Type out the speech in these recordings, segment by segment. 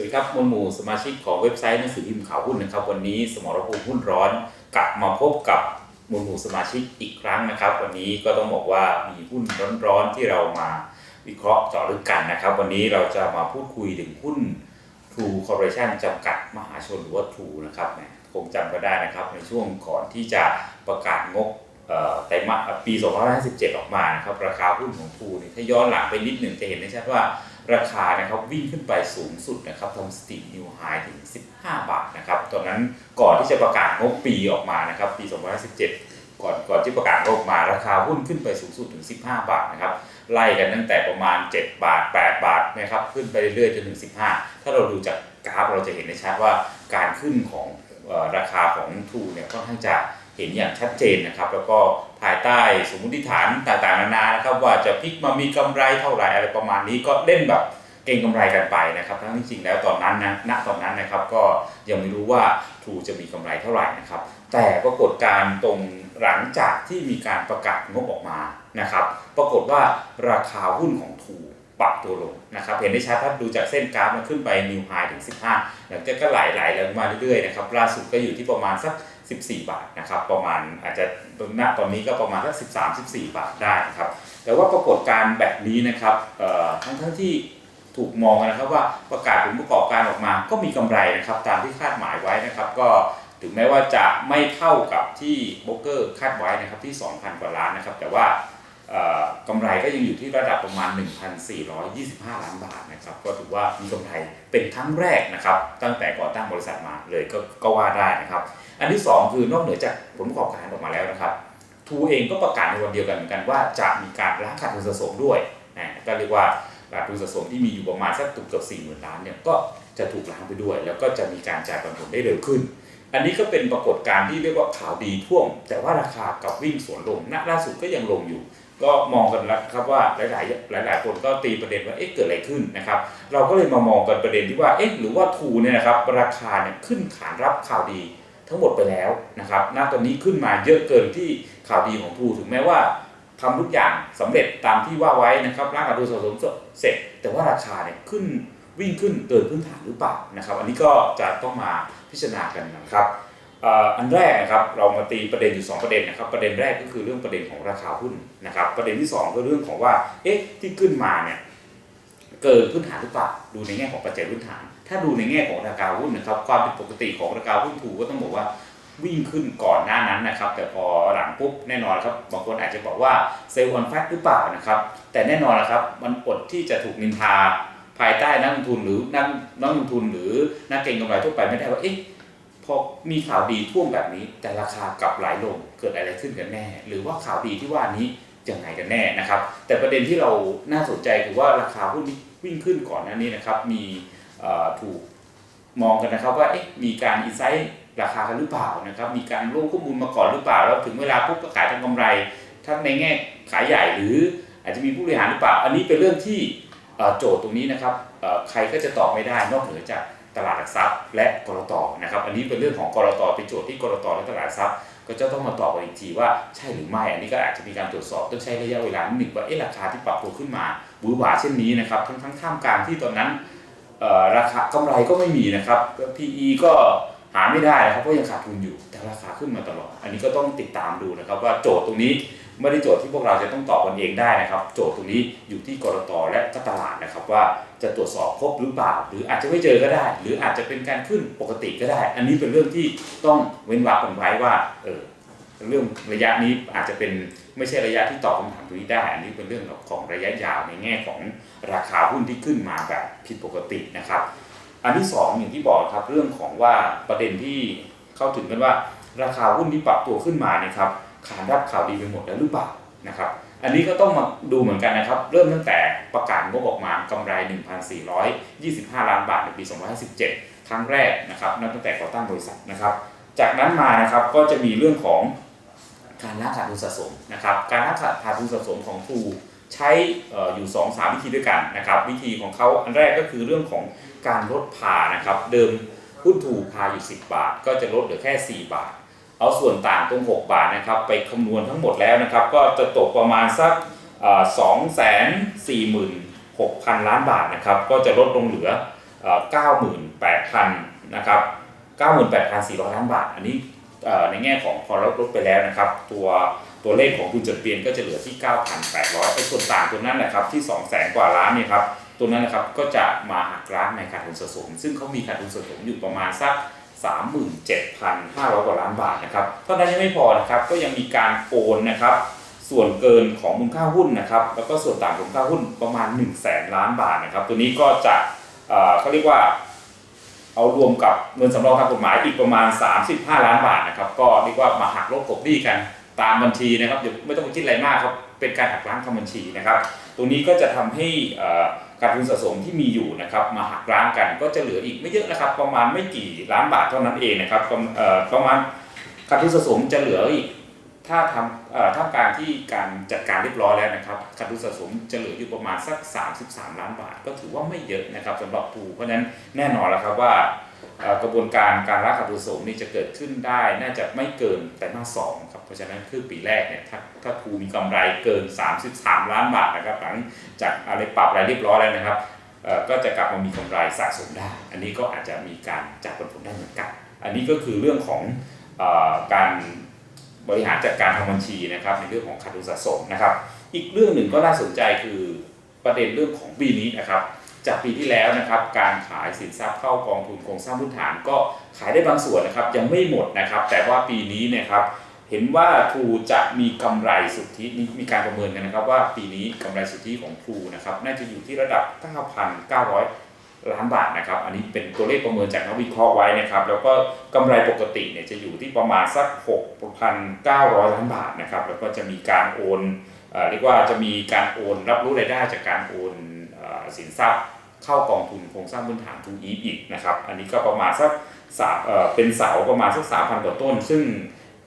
วัสดีครับมวลหมู่สมาชิกของเว็บไซต์หนังสือพิมพ์ข่าวหุ้นนะครับ วันนี้สมรภูมิหุ้นร้อน กลับมาพบกับมวลหมู่สมาชิกอีกครั้งนะครับ วันนี้ก็ต้องบอกว่ามีหุ้นร้อนๆที่เรามาวิเคราะห์เจาะลึกกันนะครับ วันนี้เราจะมาพูดคุยถึงหุ้น True Corporation จำกัดมหาชนหรือว่า True นะครับคงจำก็ได้นะครับ ในช่วงก่อนที่จะประกาศงบไตรมาสปี 2557 ออกมานะครับราคาหุ้นของ True นี่ถ้าย้อนหลังไปนิดหนึ่งจะเห็นได้ชัดว่า ราคานะครับวิ่งขึ้นไปสูงสุดนะครับทำสถิตินิวไฮถึง 15 บาทนะครับตอนนั้นก่อนที่จะประกาศงบปีออกมานะครับปี 2017 ก่อนก่อนที่ประกาศงบมาราคาหุ้นขึ้นไปสูงสุดถึง 15 บาทนะครับไล่กันตั้งแต่ประมาณ 7 บาท 8 บาทนะครับขึ้นไปเรื่อยๆจนถึง 15 ถ้าเราดูจากกราฟเราจะเห็นได้ชัดว่าการขึ้นของราคาของทูเนี่ยค่อนข้างจะเห็นอย่างชัดเจนนะครับ แล้วก็ ภายใต้สมมติฐานต่างๆ นานานะครับ ว่าจะพลิกมามีกำไรเท่าไหร่อะไรประมาณนี้ก็เล่นแบบเก่งกำไรกันไปนะครับ ทั้งที่จริงแล้วตอนนั้นนะณตอนนั้นนะครับก็ยังไม่รู้ว่าทูจะมีกำไรเท่าไหร่นะครับ แต่ปรากฏการณ์ตรงหลังจากที่มีการประกาศงบออกมานะครับ ปรากฏว่าราคาหุ้นของทูปรับตัวลงนะครับ เห็นได้ชัดถ้าดูจากเส้นกราฟมันขึ้นไปนิวไฮถึง 15หลังจากก็ไหลๆลงมาเรื่อยๆนะครับล่าสุดก็อยู่ที่ประมาณสัก 14 บาทนะครับ ประมาณอาจจะณตอนนี้ก็ประมาณสัก13 14 บาทได้นะครับ แต่ว่าปรากฏการแบบนี้นะครับทั้งทั้งที่ถูกมองนะครับว่าประกาศผลประกอบการออกมาก็มีกำไรนะครับ ตามที่คาดหมายไว้นะครับ ก็ถึงแม้ว่าจะไม่เท่ากับที่โบรกเกอร์คาดไว้นะครับที่ 2,000 กว่าล้านนะครับ แต่ว่า กำไรก็ยังอยู่ที่ระดับประมาณ 1,425 ล้านบาทนะครับ ก็ถือว่ามีกำไรเป็นครั้งแรกนะครับ ตั้งแต่ก่อตั้งบริษัทมาเลยก็ก็ว่าได้นะครับ อันที่ 2 คือนอกเหนือจากผลประกอบการออกมาแล้วนะครับ ทูเองก็ประกาศในวันเดียวกันเหมือนกันว่าจะมีการล้างขาดทุนสะสมด้วยนะก็เรียกว่าขาดทุนสะสมที่มีอยู่ประมาณสักตุกเกือบสี่หมื่นล้านเนี่ยก็จะถูกล้างไปด้วย แล้วก็จะมีการจ่ายปันผลได้เร็วขึ้น อันนี้ก็เป็นปรากฏการณ์ที่เรียกว่าข่าวดีท่วม แต่ว่าราคากับวิ่งสวนลงณล่าสุดก็ยังลงอยู่ ก็มองกันแล้วครับว่าหลาย ๆ หลาย ๆ คนก็ตีประเด็นว่าเอ๊ะเกิดอะไรขึ้นนะครับ เราก็เลยมามองกันประเด็นที่ว่าเอ๊ะหรือว่าทูเนี่ยนะครับราคาเนี่ยขึ้นขานรับข่าวดีทั้งหมดไปแล้วนะครับณตอนนี้ขึ้นมาเยอะเกินที่ข่าวดีของทูถึงแม้ว่าทำทุกอย่างสำเร็จตามที่ว่าไว้นะครับร่างอนุสะสมเสร็จ แต่ว่าราคาเนี่ยขึ้นวิ่งขึ้นเกินพื้นฐานหรือเปล่านะครับ อันนี้ก็จะต้องมาพิจารณากันนะครับ อันแรกนะครับเรามาตีประเด็นอยู่สองประเด็นนะครับประเด็นแรกก็คือเรื่องประเด็นของราคาหุ้นนะครับประเด็นที่สองก็เรื่องของว่าเอ๊ะที่ขึ้นมาเนี่ยเกินพื้นฐานหรือเปล่าดูในแง่ของปัจจัยพื้นฐาน ถ้าดูในแง่ของราคาหุ้นนะครับความผิดปกติของราคาหุ้นถูกก็ต้องบอกว่าวิ่งขึ้นก่อนหน้านั้นนะครับ แต่พอหลังปุ๊บแน่นอนครับบางคนอาจจะบอกว่าเซลล์ออนแฟกหรือเปล่านะครับแต่แน่นอนนะครับมันอดที่จะถูกนินทาภายใต้นักลงทุนหรือนักนักลงทุนหรือนักเก็งกำไรทั่วไปไม่ได้ว่าเอ๊ะ พอมีข่าวดีท่วมแบบนี้ แต่ราคากลับไหลลงเกิดอะไรขึ้นกันแน่ หรือว่าข่าวดีที่ว่านี้ยังไงกันแน่นะครับ แต่ประเด็นที่เราน่าสนใจคือว่าราคาหุ้นวิ่งขึ้นก่อนหน้านี้นะครับ มีถูกมองกันนะครับว่าเอ๊ะมีการอินไซต์ราคากันหรือเปล่านะครับ มีการร่วมข้อมูลมาก่อนหรือเปล่า แล้วถึงเวลาปุ๊บก็ขายทางกำไร ทั้งในแง่ขายใหญ่หรืออาจจะมีผู้บริหารหรือเปล่า อันนี้เป็นเรื่องที่โจทย์ตรงนี้นะครับใครก็จะตอบไม่ได้นอกเหนือจาก ลาดหลักทรัพย์ และกรตนะครับอันนี้เป็นเรื่องของกรตเป็นโจทย์ที่กรตและตลาดหลักทรัพย์ ก็จะต้องมาตอบกันอีกทีว่าใช่หรือไม่อันนี้ก็อาจจะมีการตรวจสอบต้องใช้ระยะเวลาหนึ่งว่าเอ๊ะราคาที่ปรับตัวขึ้นมาบูหวาเช่นนี้นะครับทั้งทั้งท่ามกลางที่ตอนนั้นราคากำไรก็ไม่มีนะครับ PE ก็หาไม่ได้นะครับเพราะยังขาดทุนอยู่แต่ราคาขึ้นมาตลอด อันนี้ก็ต้องติดตามดูนะครับว่าโจทย์ตรงนี้ ไม่ได้โจทย์ที่พวกเราจะต้องตอบกันเองได้นะครับ โจทย์ตรงนี้อยู่ที่กรตและก็ตลาดนะครับว่าจะตรวจสอบครบหรือเปล่า หรืออาจจะไม่เจอก็ได้ หรืออาจจะเป็นการขึ้นปกติก็ได้ อันนี้เป็นเรื่องที่ต้องเว้นวรรคกันไว้ว่าเออเรื่องระยะนี้อาจจะเป็นไม่ใช่ระยะที่ตอบคำถามตรงนี้ได้ อันนี้เป็นเรื่องของระยะยาวในแง่ของราคาหุ้นที่ขึ้นมาแบบผิดปกตินะครับ อันที่สองอย่างที่บอกครับเรื่องของว่าประเด็นที่เข้าถึงกันว่าราคาหุ้นที่ปรับตัวขึ้นมาเนี่ยครับ ขานรับข่าวดีไปหมดแล้วหรือเปล่านะครับ อันนี้ก็ต้องมาดูเหมือนกันนะครับ เริ่มตั้งแต่ประกาศงบออกมากำไร 1,425 ล้านบาทในปี2017 ครั้งแรกนะครับนับตั้งแต่ก่อตั้งบริษัทนะครับ จากนั้นมานะครับก็จะมีเรื่องของการล้างขาดทุนสะสมนะครับ การล้างขาดทุนสะสมของทูใช้อ่ออยู่ 2 3 วิธีด้วยกันนะครับ วิธีของเขาอันแรกก็คือเรื่องของการลดพานะครับ เดิมหุ้นทูพาอยู่ 10 บาท ก็จะลดเหลือแค่ 4 บาท เอาส่วนต่างตรง 6 บาทนะครับ ไปคำนวณทั้งหมดแล้วนะครับ ก็จะตกประมาณสักสองแสนสี่หมื่นหกพันล้านบาทนะครับ ก็จะลดลงเหลือเอ่อ98,000นะครับ98,400ล้านบาท อันนี้ในแง่ของพอลดลดไปแล้วนะครับ ตัวตัวเลขของทุนจดทะเบียนก็จะเหลือที่ 9,800ไอ้ส่วนต่างตัวนั้นแหละครับที่ 200,000 กว่าล้านเนี่ยครับตัวนั้นนะครับก็จะมาหักล้างในขาดทุนสะสม ซึ่งเขามีขาดทุนสะสมอยู่ประมาณสัก 37,500 กว่าล้านบาทนะครับเท่านั้นยังไม่พอนะครับก็ยังมีการโอนนะครับส่วนเกินของมูลค่าหุ้นนะครับแล้วก็ส่วนต่างของมูลค่าหุ้นประมาณ 1 0 0 0 0แสนล้านบาทนะครับตัวนี้ก็จะเขาเรียกว่าเอารวมกับเงินสำรองทางกฎหมายอีกประมาณ 35 ล้านบาทนะครับก็เรียกว่ามาหักลบกบหนี้กันตามบัญชีนะครับเดี๋ยวไม่ต้องไปคิดอะไรมากครับเป็นการหักล้างทางบัญชีนะครับ ตรงนี้ก็จะทำให้ การทุนสะสมที่มีอยู่นะครับมาหักล้างกันก็จะเหลืออีกไม่เยอะนะครับ ประมาณไม่กี่ล้านบาทเท่านั้นเองนะครับประมาณเอ่อประมาณการทุนสะสมจะเหลืออีกถ้าทำท่ามกลางที่การจัดการเรียบร้อยแล้วนะครับการทุนสะสมจะเหลืออยู่ประมาณสัก 33 ล้านบาท ก็ถือว่าไม่เยอะนะครับสำหรับภูเพราะฉะนั้นแน่นอนแล้วครับว่า กระบวนการการรักขาดทุนสมนี่จะเกิดขึ้นได้ น่าจะไม่เกินแต่มาสองครับ เพราะฉะนั้นคือปีแรกเนี่ยถ้าถ้าภูมีกำไรเกิน 33 ล้านบาทนะครับหลังจากอะไรปรับอะไรเรียบร้อยแล้วนะครับก็จะกลับมามีกำไรสะสมได้ อันนี้ก็อาจจะมีการจัดผลผลได้เหมือนกัน อันนี้ก็คือเรื่องของออการบริหารจัดการทางบัญชีนะครับในเรื่องของขาดทุนสะสมนะครับ อีกเรื่องหนึ่งก็น่าสนใจคือประเด็นเรื่องของปีนี้นะครับ จากปีที่แล้วนะครับการขายสินทรัพย์เข้ากองทุนโครงสร้างพื้นฐานก็ขายได้บางส่วนนะครับยังไม่หมดนะครับ แต่ว่าปีนี้นยครับเห็นว่าทรูจะมีกำไรสุทธินี่มีการประเมินกันนะครับ ว่าปีนี้กำไรสุทธิของทรูนะครับน่าจะอยู่ที่ระดับ 9,900 ล้านบาทนะครับ อันนี้เป็นตัวเลขประเมินจากนักวิเคราะห์ไว้นะครับ แล้วก็กำไรปกติเนี่ยจะอยู่ที่ประมาณสัก 6,900 ล้านบาทนะครับ แล้วก็จะมีการโอนเรียกว่าจะมีการโอนรับรู้รายได้จากการโอน สินทรัพย์เข้ากองทุนโครงสร้างพื้นฐานทูอีอีกนะครับ อันนี้ก็ประมาณสักสาเป็นเสาประมาณสัก3,000กว่าต้น ซึ่ง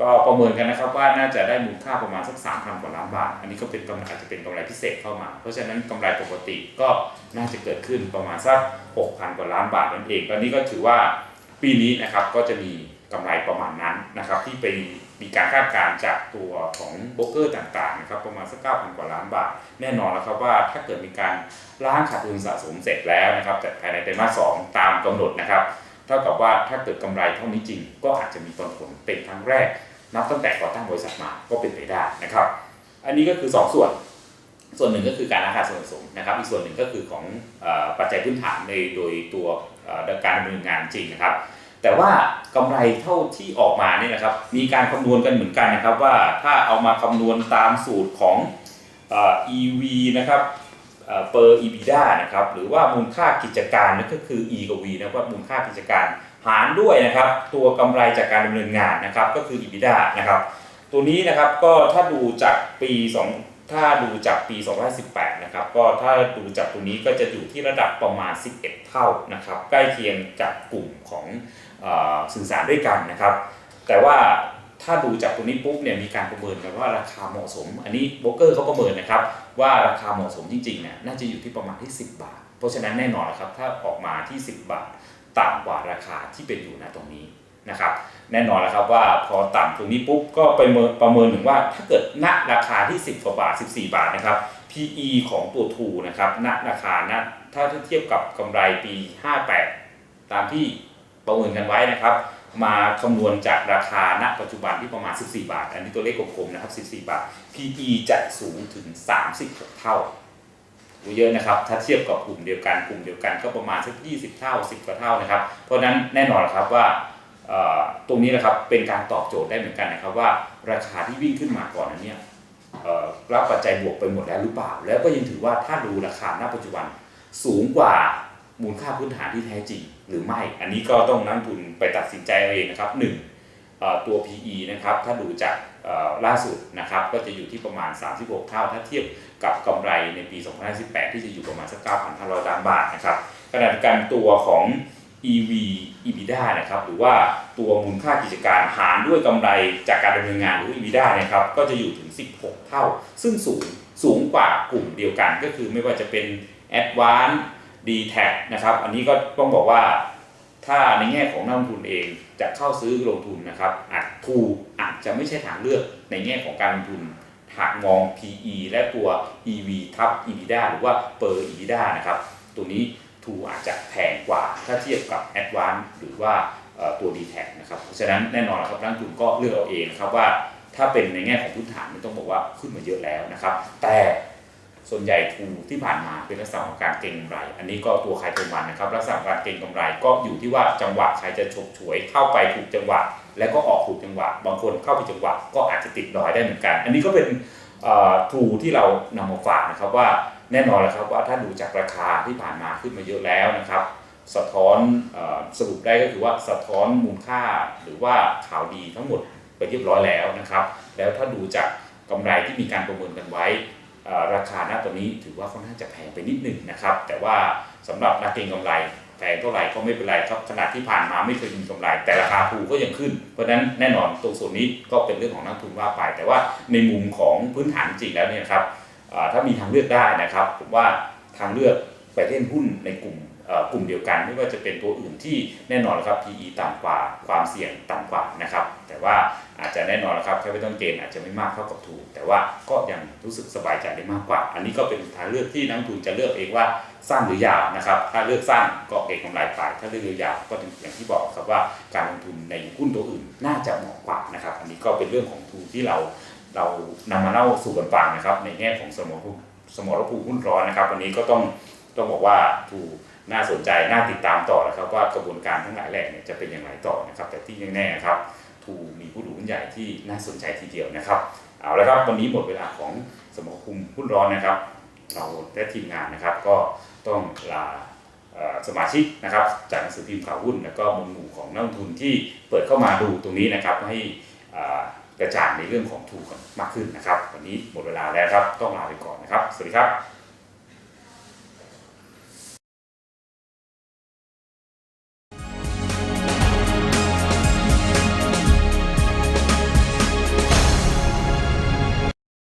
ก็ประเมินกันนะครับว่าน่าจะได้มูลค่าประมาณสัก3,000กว่าล้านบาท อันนี้ก็เป็นกำไรอาจจะเป็นกำไรพิเศษเข้ามา เพราะฉะนั้นกำไรปกติก็น่าจะเกิดขึ้นประมาณสัก6,000กว่าล้านบาทนั่นเองตอนนี้ก็ถือว่าปีนี้นะครับก็จะมีกำไรประมาณนั้นนะครับที่ไป มีการคาดการณ์จากตัวของโบรกเกอร์ต่างๆนะครับประมาณสัก9,000กว่าล้านบาท แน่นอนแล้วครับว่าถ้าเกิดมีการล้างขาดทุนสะสมเสร็จแล้วนะครับแต่ภายในไตรมาสสองตามกำหนดนะครับเท่ากับว่าถ้าเกิดกำไรเท่านี้จริง ก็อาจจะมีผลผลเป็นครั้งแรก นับตั้งแต่ก่อตั้งบริษัทมาก็เป็นไปได้นะครับ อันนี้ก็คือ 2 ส่วนส่วนหนึ่งก็คือการราคาส่วนสมนะครับ อีกส่วนหนึ่งก็คือของอปัจจัยพื้นฐานในโดยตัวการดำเนินงานจริงนะครับ แต่ว่ากำไรเท่าที่ออกมาเนี่ยนะครับ มีการคำนวณกันเหมือนกันนะครับว่าถ้าเอามาคำนวณตามสูตรของอ EV นะครับเอ่อ per EBITDA นะครับหรือว่ามูลค่ากิจการนั่นก็คือ E กับ V นะว่ามูลค่ากิจการหารด้วยนะครับ ตัวกำไรจากการดำเนินงานนะครับ ก็คือ EBITDA นะครับ ตัวนี้นะครับก็ถ้าดูจากปี2ถ้าดูจากปี 2018 นะครับ ก็ถ้าดูจากตัวนี้ก็จะอยู่ที่ระดับประมาณ 11 เท่านะครับ ใกล้เคียงกับกลุ่มของ สื่อสารด้วยกันนะครับ แต่ว่าถ้าดูจากตัวนี้ปุ๊บเนี่ยมีการประเมินกันว่าราคาเหมาะสม อันนี้โบรกเกอร์เขาประเมินนะครับว่าราคาเหมาะสมจริงๆเนี่ยน่าจะอยู่ที่ประมาณที่ 10 บาท เพราะฉะนั้นแน่นอนนะครับถ้าออกมาที่ 10 บาทต่ำกว่าราคาที่เป็นอยู่นะตรงนี้นะครับแน่นอนแล้วครับว่าพอต่ำตรงนี้ปุ๊บก็ไปประเมินถึงว่าถ้าเกิดณราคาที่ 10กว่าบาท 14 บาทนะครับ PE ของตัวทูนะครับณราคาณถ้าเทียบกับกำไรปี 58 ตามที่ ประเมินกันไว้นะครับ มาคำนวณจากราคาณปัจจุบันที่ประมาณ 14 บาท อันนี้ตัวเลขกลมๆนะครับ 14 บาท PE จะสูงถึง 36 เท่าเยอะนะครับ ถ้าเทียบกับกลุ่มเดียวกัน กลุ่มเดียวกันก็ประมาณสัก 20 เท่า 10 กว่าเท่านะครับ เพราะนั้นแน่นอนครับว่าตรงนี้นะครับเป็นการตอบโจทย์ได้เหมือนกันนะครับว่าราคาที่วิ่งขึ้นมาก่อนนั้นเนี่ยรับปัจจัยบวกไปหมดแล้วหรือเปล่า แล้วก็ยังถือว่าถ้าดูราคาณปัจจุบันสูงกว่า มูลค่าพื้นฐานที่แท้จริงหรือไม่ อันนี้ก็ต้องนักลงทุนไปตัดสินใจเอาเองนะครับหนึ่งเอ่อตัว PE นะครับถ้าดูจากเอ่อล่าสุดนะครับก็จะอยู่ที่ประมาณ 36 เท่า ถ้าเทียบกับกำไรในปี 2018 ที่จะอยู่ประมาณสัก 9,500 ล้านบาทนะครับขณะเดียวกันตัวของ EV EBITDA นะครับหรือว่าตัวมูลค่ากิจการหารด้วยกำไรจากการดำเนินงานหรือ EBITDA นะครับก็จะอยู่ถึง 16 เท่า ซึ่งสูงสูงกว่ากลุ่มเดียวกันก็คือไม่ว่าจะเป็น Advance d t a c นะครับ อันนี้ก็ต้องบอกว่าถ้าในแง่ของนักลงทุนเองจะเข้าซื้อลงทุนนะครับอาจทูอาจจะไม่ใช่ทางเลือกในแง่ของการลงทุนหากมอง PE และตัว EV ทับ EBITDA หรือว่า per EBITDA นะครับ ตัวนี้ทูอาจจะแพงกว่าถ้าเทียบกับ a d v a n c e หรือว่าตัว d t แทนะครับ เพราะฉะนั้นแน่นอนครับนักลงทุนก็เลือกเอาเองนะครับว่าถ้าเป็นในแง่ของพื้นฐานมันต้องบอกว่าขึ้นมาเยอะแล้วนะครับ แต่ ส่วนใหญ่ทูที่ผ่านมาเป็นลักษณะของการเก็งกำไร อันนี้ก็ตัวใครตัวมันนะครับลักษณะการเก็งกำไรก็อยู่ที่ว่าจังหวะใครจะฉกฉวยเข้าไปถูกจังหวะ แล้วก็ออกถูกจังหวะ บางคนเข้าไปจังหวะก็อาจจะติดดอยได้เหมือนกัน อันนี้ก็เป็นทูที่เรานำมาฝากนะครับว่าแน่นอนแล้วครับว่าถ้าดูจากราคาที่ผ่านมาขึ้นมาเยอะแล้วนะครับ สะท้อนอสรุปได้ก็คือว่าสะท้อนมูลค่าหรือว่าข่าวดีทั้งหมดไปเรียบร้อยแล้วนะครับ แล้วถ้าดูจากกำไรที่มีการประเมินกันไว้ ราคาณตอนนี้ถือว่าค่อนข้างจะแพงไปนิดหนึ่งนะครับ แต่ว่าสำหรับนักเก็งกำไรแพงเท่าไหร่ก็ไม่เป็นไรครับขนาดที่ผ่านมาไม่เคยมีกำไร แต่ราคาภูก็ยังขึ้น เพราะฉะนั้นแน่นอนตรงส่วนนี้ก็เป็นเรื่องของนักทุนว่าไป แต่ว่าในมุมของพื้นฐานจริงแล้วเนี่ยครับถ้ามีทางเลือกได้นะครับผมว่าทางเลือกไปเล่นหุ้นในกลุ่ม กลุ่มเดียวกัน ไม่ว่าจะเป็นตัวอื่นที่แน่นอนครับ PE ต่ำกว่าความเสี่ยงต่ำกว่านะครับ แต่ว่าอาจจะแน่นอนครับ capital gain อาจจะไม่มากเท่ากับถูก แต่ว่าก็ยังรู้สึกสบายใจได้มากกว่า อันนี้ก็เป็นทางเลือกที่นักลงทุนจะเลือกเองว่าสั้นหรือยาวนะครับ ถ้าเลือกสั้นก็เก็งกำไรไปถ้าเลือกยาวก็อย่างที่บอกครับว่าการลงทุนในหุ้นตัวอื่นน่าจะเหมาะกว่านะครับ อันนี้ก็เป็นเรื่องของทุนที่เราเรานำมาเล่าสู่กันฟังนะครับ ในแง่ของสมรภูมิสมรภูมิหุ้นร้อนนะครับ วันนี้ก็ต้องต้องบอกว่าถู น่าสนใจน่าติดตามต่อนะครับ ว่ากระบวนการทั้งหลายแหล่เนี่ยจะเป็นอย่างไรต่อนะครับ แต่ที่แน่ๆครับทูมีผู้ถือหุ้นใหญ่ที่น่าสนใจทีเดียวนะครับเอาละครับวันนี้หมดเวลาของสมคมหุ้นร้อนนะครับ เราและทีมงานนะครับ ก็ต้องลาสมาชิกนะครับ จากหนังสือพิมพ์ข่าวหุ้น แล้วก็มูลหมู่ของนักลงทุนที่เปิดเข้ามาดูตรงนี้นะครับให้เอ่อกระจ่างในเรื่องของทูกันมากขึ้นนะครับ วันนี้หมดเวลาแล้วครับ ต้องลาไปก่อนนะครับ สวัสดีครับ